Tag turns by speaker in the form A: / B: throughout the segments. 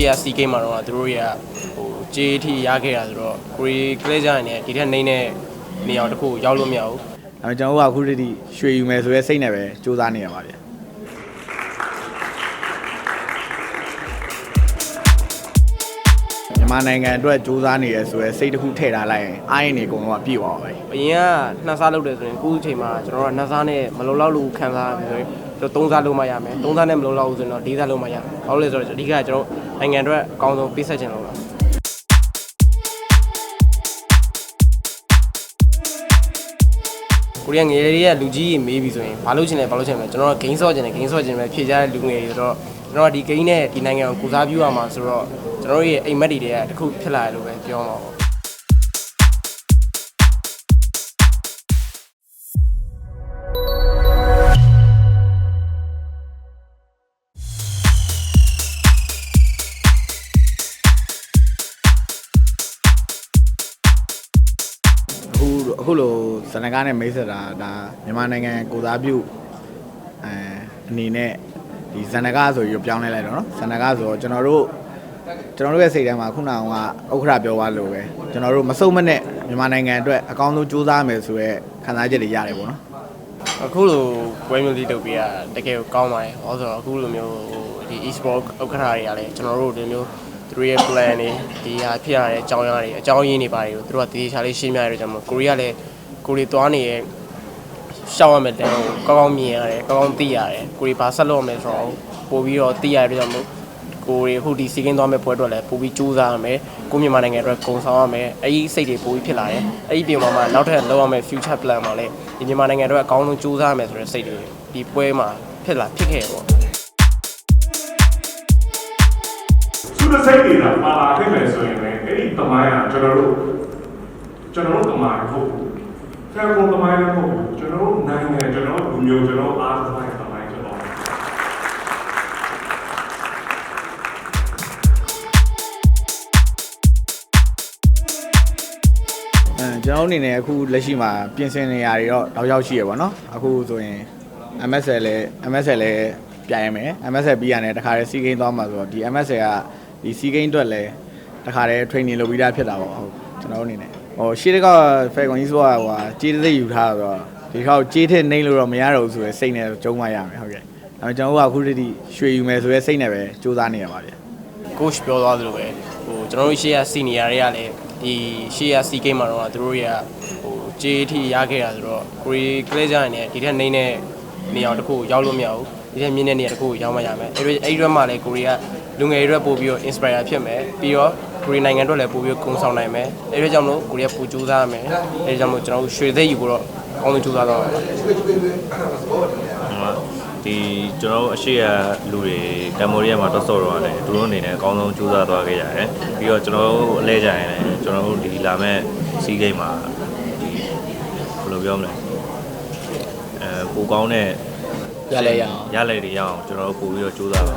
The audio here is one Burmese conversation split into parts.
A: ရှေ့ကစီကိမ်းမှာတော့သူတို့တွေကဟိုကြေးထိရခဲ့တာဆိုတော့ကိုရီကလေးကြရင်လည်းဒီထက်နှိမ့်တဲ့နေရာတစ်ခုရောက်လို့မရဘူး
B: အဲကျွန်တော်တို့ကအခုတည်းရွှေယူမယ်ဆိုရဲစိတ်နဲ့ပဲစူးစမ်းနေရပါဗျမြန်မာနိုင်ငံအတွက်စူးစမ်းနေရဆိုရဲစိတ်တစ်ခုထည့်ထားလိုက်ရင်အားရင်နေအကုန်လုံးကပြည့်သွားပါပဲ
A: အရင်ကနှစ်စားလုပ်တယ်ဆိုရင်အခုအချိန်မှာကျွန်တော်တို့ကနှစ်စားနဲ့မလုံလောက်လို့ခံစားရပြီဆိုရင် ကျွန်တော်သုံးစားလုပ်မှရမယ်သုံးစားနဲ့မလုံလောက်ဘူးဆိုရင်တော့၄စားလုပ်မှရမယ်ဘာလို့လဲဆိုတော့အဓိကကျွန်တော်နိုင်ငံအတွက်အကောင်းဆုံးပေးဆက်ချင်လို့လားကိုရီးယားငယ်လေးတွေကလူကြီးကြီးမေးပြီဆိုရင်ဘာလို့ချင်လဲဘာလို့ချင်လဲကျွန်တော်ကဂိမ်းဆော့ချင်တယ်ဂိမ်းဆော့ချင်တယ်ဖြေကြတဲ့လူငယ်တွေဆိုတော့ကျွန်တော်ကဒီဂိမ်းနဲ့ဒီနိုင်ငံကိုကုစားပြုရမှာဆိုတော့ကျွန်တော်တို့ရဲ့အိမ်မက်တွေတည်းကတစ်ခုဖြစ်လာတယ်လို့ပဲပြောမှာပေါ့
B: အခုအခုလိုဇနကားနဲ့မိတ်ဆက်တာဒါမြန်မာနိုင်ငံကိုစားပြုအဲအနေနဲ့ဒီဇနကားဆိုပြီးပြောင်းလဲလိုက်တော့နော်ဇနကားဆိုတော့ကျွန်တော်တို့ကျွန်တော်တို့ရဲ့စိတ်ထဲမှာခုနကဥက္ခရာပြောသွားလို့ပဲကျွန်တော်တို့မစုံမနဲ့မြန်မာနိုင်ငံအတွက်အကောင်းဆုံးစူးစမ်းမယ်ဆိုရဲခံစားချက်တွေရတယ်ပေါ့နော်
A: အခုလိုပွဲမျိုးလေးလုပ်ပြီးတာတကယ်ကိုကောင်းပါတယ်။ဟောဆိုတော့အခုလိုမျိုးဟိုဒီ e-sport ဥက္ကဋ္ဌတွေကလည်းကျွန်တော်တို့ဒီမျိုး သူတို့ရဲ့ plan တွေဒီဟာဖြစ်ရတဲ့အကြောင်းအရာတွေအကြောင်းရင်းတွေပါတယ်ကိုသူတို့ကတည်ချာလေးရှင်းပြရတဲ့ကြောင့်မို့ကိုရီးယားလည်းကိုရီသွားနေရဲ့ရှောက်ရမယ်တန်းကိုကောင်းကောင်းမြင်ရတယ်ကောင်းကောင်းသိရတယ်ကိုရီဘာဆက်လုပ်ရမယ်ဆိုတော့ပို့ပြီးတော့သိရတဲ့ကြောင့်မို့ကိုရီအခုဒီစီကင်းသွားမဲ့ပွဲအတွက်လည်းပို့ပြီးစူးစမ်းရမယ်ကိုမြန်မာနိုင်ငံအတွက်ကုံဆောင်ရမယ်အဲ့ဒီစိတ်တွေပို့ပြီးဖြစ်လာတယ်အဲ့ဒီပြင်မှာမှနောက်ထပ်လုပ်ရမယ် future plan မှာလည်းဒီမြန်မာနိုင်ငံအတွက်အကောင်းဆုံးစူးစမ်းရမယ်ဆိုတဲ့စိတ်တွေဒီပွဲမှာဖြစ်လာဖြစ်ခဲ့ပေါ့
C: တို့စိတ်တွေကပါလာခဲ့မယ်ဆိုရင်လည်းအဲ့ဒီတမိုင်းကကျွန်တော်တို့ကျွန်တော်တို့တမိုင်းဟုတ်ဘူးဆရာကတမိုင်းလည်းမဟုတ်ဘူးကျွန်တော်တို့နိုင်ငံကျွန်တော်တို့လူမျိုးကျွန်တော်အားတမိုင်းတမိုင်းကျွန်တော်
B: အဲကျွန်တော်တို့အနေနဲ့အခုလက်ရှိမှာပြင်ဆင်နေရတွေတော့တောက်ရောက်ရှိရပါတော့အခုဆိုရင် MSL လည်း MSL လည်းပြိုင်ရမယ် MSL ပြီးရတယ်တခါတည်းစီးကိန်းသွားမှာဆိုတော့ဒီ MSL က ဒီစီးကိန်းအတွက်လည်းတခါတည်း training လုပ်ပြီးသားဖြစ်တာပေါ့ဟုတ်ကျွန်တော်တို့အနေနဲ့ဟိုရှေ့တကောဖယ်ကွန်ကြီးဆိုတာဟိုကြေးတစ်ယူထားတော့ဒီခေါက်ကြေးထက်နှိမ့်လို့တော့မရတော့ဘူးဆိုရယ်စိတ်နဲ့ကျုံးမရမယ်ဟုတ်ကဲ့ဒါပေမဲ့ကျွန်တော်တို့ကအခုတည်းရွှေယူမယ်ဆိုရယ်စိတ်နဲ့ပဲစူးစမ်းနေရပါဗျ
A: coach ပြောသွားသလိုပဲဟိုကျွန်တော်တို့ရှေ့က senior တွေကလည်းဒီရှေ့က C game မှာတော့သူတို့တွေကဟိုကြေးထိရခဲ့တာဆိုတော့ကိုရီကလေးကြရင်လည်းဒီထက်နှိမ့်တဲ့နေရာတစ်ခုရောက်လို့မရဘူးဒီထက်မြင့်တဲ့နေရာတစ်ခုရောက်မှရမယ်အဲ့ဒီအဲ့ဒီအတွက်မှလည်းကိုရီက လူငယ်တွေအတွက်ပို့ပြီးတော့ inspire ဖြစ်မယ်ပြီးတော့ကိုရီနိုင်ငံအတွက်လည်းပို့ပြီးကုံဆောင်နိုင်မယ်အဲ့ဒီကြောင့်မလို့ကိုရီကပူကြိုးစားရမယ်အဲ့ဒီကြောင့်မလို့ကျွန်တော်တို့ရွှေသိပ်ယူဖို့တော့အကောင်းဆုံးကြိုးစားတော့မယ်
D: ဟိုဒီကျွန်တော်တို့အရှိရလူတွေကမ်ဘောဒီးယားမှာတော့ဆော့တော့ရတယ်သူတို့အနေနဲ့အကောင်းဆုံးကြိုးစားသွားခဲ့ရတယ်ပြီးတော့ကျွန်တော်တို့အလဲကြရင်လည်းကျွန်တော်တို့ဒီလာမဲ့စီးဂိမ်းမှာဒီဘယ်လိုပြောမလဲအဲပိုကောင်းတဲ့
B: ရလဲရအောင်
D: ရလဲတွေရအောင်ကျွန်တော်တို့ပို့ပြီးတော့ကြိုးစားပါ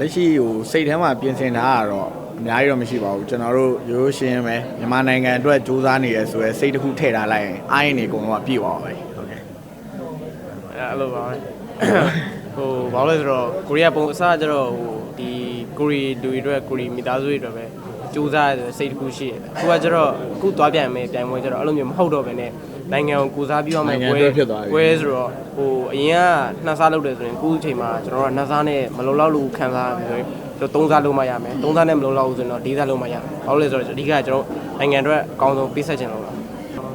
B: လက်ရှိဟိုစိတ်ထဲမှာပြင်ဆင်ထားတာတော့အများကြီးတော့မရှိပါဘူးကျွန်တော်တို့ရိုးရိုးရှင်းရှင်းပဲမြန်မာနိုင်ငံအတွက်စူးစမ်းနေရဆိုရဲစိတ်တစ်ခုထည့်ထားလိုက်ရင်အားရင်နေအကုန်လုံးကပြည့်သွားပါပဲဟုတ်ကဲ့
A: အဲ့လိုပါပဲဟိုဘာလို့လဲဆိုတော့ကိုရီးယားပုံအစားကျတော့ဟိုဒီကိုရီလူတွေအတွက်ကိုရီမိသားစုတွေအတွက်ပဲစူးစမ်းရတဲ့စိတ်တစ်ခုရှိရတယ်အခုကကျတော့အခုသွားပြန်မယ်ပြန်ပွဲကျတော့အဲ့လိုမျိုးမဟုတ်တော့ဘဲနဲ့ နိုင်ငံကိုကိုစားပြီးတော့မယ်ပွဲပွဲဆိုတော့ဟိုအရင်ကနှစ်စားလုပ်တယ်ဆိုရင်အခုအချိန်မှာကျွန်တော်တို့ကနှစ်စားနဲ့မလုံလောက်လို့ခံစားရပြီဆိုရင်ကျွန်တော်သုံးစားလုပ်မှရမယ်သုံးစားနဲ့မလုံလောက်ဘူးဆိုရင်တော့၄စားလုပ်မှရမယ်ဘာလို့လဲဆိုတော့အဓိကကျွန်တော်နိုင်ငံအတွက်အကောင်းဆုံးပေးဆက်ချင်လို့လား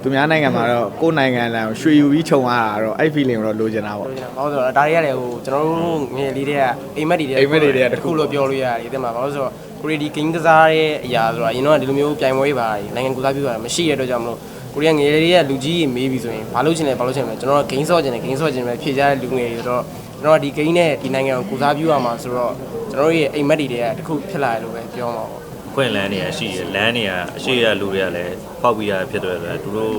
B: သူများနိုင်ငံမှာတော့ကိုယ်နိုင်ငံလမ်းကိုရွှေယူပြီးခြုံရတာတော့အဲ့ feeling ကိုတော့လိုချင်တာပေါ့
A: ဟုတ်တယ်။ဘာလို့လဲဆိုတော့ဒါတွေကလည်းဟိုကျွန်တော်တို့ငယ်လေးတွေကအိမ်မက်တွေ
B: အိမ်မက်တွေတွေကတစ်ခု
A: တစ်ခုလို့ပြောလို့ရတယ်တဲ့မှာဘာလို့လဲဆိုတော့ကိုရီဒီ game ကစားတဲ့အရာဆိုတော့အရင်တော့ဒီလိုမျိုးပြိုင်ပွဲတွေပါနိုင်ငံကူစားပြုတာမရှိရတဲ့အတွက်ကြောင့်မလို့ ကိုရီးယားငယ်လေးတွေကလူကြီးကြီးမေးပြီဆိုရင်ဘာလို့ချင်လဲဘာလို့ချင်လဲကျွန်တော်က game ဆော့ချင်တယ် game ဆော့ချင်တယ်ဖြေကြတဲ့လူငယ်တွေဆိုတော့ကျွန်တော်ကဒီ game နဲ့ဒီနိုင်ငံကိုကူစားပြုရမှာဆိုတော့ကျွန်တော်တို့ရဲ့အိမ်မက်တွေကတစ်ခုဖြစ်လာတယ်လို့ပဲပြောမှာပေါ့
D: ခွင့်လန်းနေရရှိရလန်းနေရအရှိရလူတွေကလည်းပေါက်ပြီးရဖြစ်တဲ့အတွက်သူတို့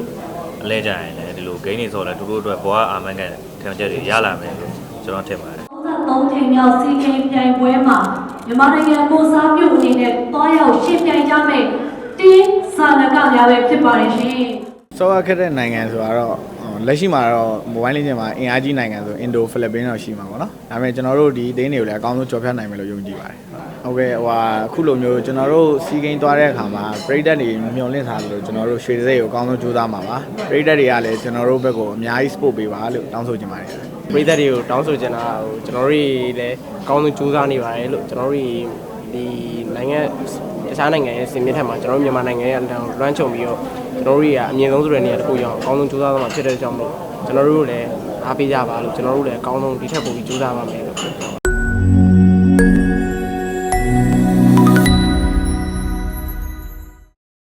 D: အလဲကြရင်လည်းဒီလိုဂိမ်းတွေဆော့လဲသူတို့အတွက်ဘဝအာမန်ကန်ထင်ချက်တွေရလာမယ်လို့ကျွန်တော်ထင်ပါတယ်
E: 33ချိန်မြောက်စီကင်းပြိုင်ပွဲမှာမြန်မာနိုင်ငံကိုစားပြုအနေနဲ့တွားရောက်ရှင်းပြိုင်ကြမယ်တင်း စာနကများပဲဖြစ်ပါတယ်ရှင်
B: ဆောရခက်တဲ့နိုင်ငံဆိုတာတော့ဟိုလက်ရှိမှာတော့မိုဘိုင်းလင်းချင်းမှာအင်အားကြီးနိုင်ငံဆိုအင်ဒိုဖိလစ်ပင်းတော့ရှိမှာပေါ့နော်ဒါပေမဲ့ကျွန်တော်တို့ဒီအသင်းတွေကိုလည်းအကောင်းဆုံးကြော်ဖြတ်နိုင်မယ်လို့ယုံကြည်ပါတယ်ဟုတ်ကဲ့ဟိုဟာအခုလိုမျိုးကျွန်တော်တို့စီဂိမ်းသွားတဲ့အခါမှာပရိသတ်တွေမျှော်လင့်ထားတယ်လို့ကျွန်တော်တို့ရွှေစိတ်ကိုအကောင်းဆုံးကြိုးစားမှာပါပရိသတ်တွေကလည်းကျွန်တော်တို့ဘက်ကိုအများကြီး support ပေးပါလို့တောင်းဆိုချင်ပါတယ်
A: ပရိသတ်တွေကိုတောင်းဆိုချင်တာဟိုကျွန်တော်တို့လည်းအကောင်းဆုံးကြိုးစားနေပါတယ်လို့ကျွန်တော်တို့ဒီနိုင်ငံတ ခြားနိုင်ငံရဲ့စင်မြင့်ထက်မှာကျွန်တော်တို့မြန်မာနိုင်ငံရဲ့အတန်းလွှမ်းခြုံပြီးတော့ကျွန်တော်တို့တွေကအမြင့်ဆုံးဆိုတဲ့နေရာတစ်ခုရောက်အကောင်းဆုံးကြိုးစားသွားမှာဖြစ်တဲ့ကြောင့်မို့ကျွန်တော်တို့လည်းအားပေးကြပါလို့ကျွန်တော်တို့လည်းအကောင်းဆုံးဒီထက်ပိုပြီးကြိုးစားပါမယ်လို့